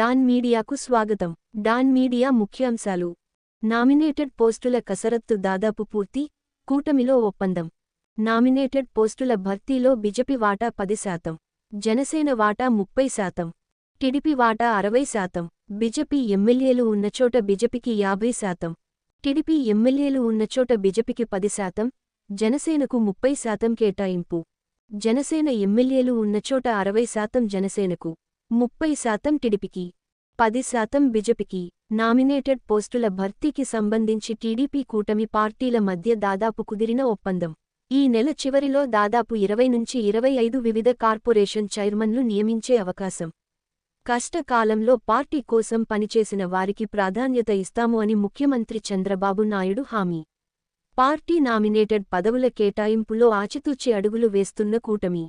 Don మీడియాకు స్వాగతం. Don media ముఖ్యాంశాలు. నామినేటెడ్ పోస్టుల కసరత్తు దాదాపు పూర్తి కూటమిలో ఒప్పందం. నామినేటెడ్ పోస్టుల భర్తీలో బిజెపి వాటా పది శాతం జనసేన వాటా ముప్పై శాతం టిడిపి వాటా అరవై శాతం బిజెపి ఎమ్మెల్యేలు ఉన్నచోట బిజెపికి యాభై శాతం టిడిపి ఎమ్మెల్యేలు ఉన్నచోట బిజెపికి పది శాతం జనసేనకు ముప్పై శాతం కేటాయింపు జనసేన ఎమ్మెల్యేలు ఉన్నచోట అరవై శాతం జనసేనకు ముప్పై శాతం టిడిపికి పది శాతం బిజెపికి నామినేటెడ్ పోస్టుల భర్తీకి సంబంధించి టీడీపీ కూటమి పార్టీల మధ్య దాదాపు కుదిరిన ఒప్పందం. ఈ నెల చివరిలో దాదాపు ఇరవై నుంచి ఇరవై ఐదు వివిధ కార్పొరేషన్ చైర్మన్లు నియమించే అవకాశం. కష్టకాలంలో పార్టీ కోసం పనిచేసిన వారికి ప్రాధాన్యత ఇస్తాము అని ముఖ్యమంత్రి చంద్రబాబు నాయుడు హామీ. పార్టీ నామినేటెడ్ పదవుల కేటాయింపులో ఆచితూచి అడుగులు వేస్తున్న కూటమి.